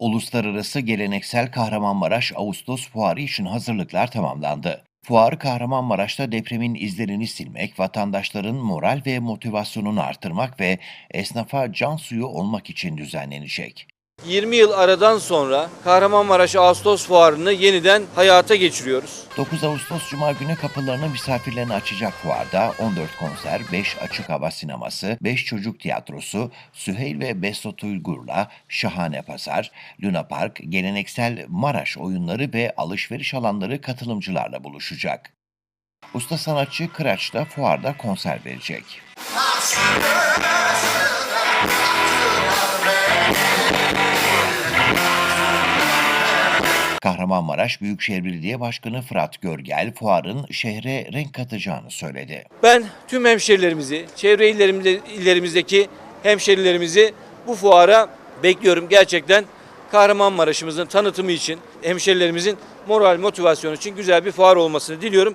Uluslararası Geleneksel Kahramanmaraş Ağustos Fuarı için hazırlıklar tamamlandı. Fuar Kahramanmaraş'ta depremin izlerini silmek, vatandaşların moral ve motivasyonunu artırmak ve esnafa can suyu olmak için düzenlenecek. 20 yıl aradan sonra Kahramanmaraş Ağustos Fuarı'nı yeniden hayata geçiriyoruz. 9 Ağustos Cuma günü kapılarını misafirlerine açacak fuarda 14 konser, 5 açık hava sineması, 5 çocuk tiyatrosu, Süheyl ve Besot Uygur'la Şahane Pazar, Luna Park, geleneksel Maraş oyunları ve alışveriş alanları katılımcılarla buluşacak. Usta sanatçı Kıraç da fuarda konser verecek. Kahramanmaraş Büyükşehir Belediye Başkanı Fırat Görgel, fuarın şehre renk katacağını söyledi. Ben tüm hemşerilerimizi, çevre illerimizde, illerimizdeki hemşerilerimizi bu fuara bekliyorum. Gerçekten Kahramanmaraş'ımızın tanıtımı için, hemşerilerimizin moral motivasyonu için güzel bir fuar olmasını diliyorum.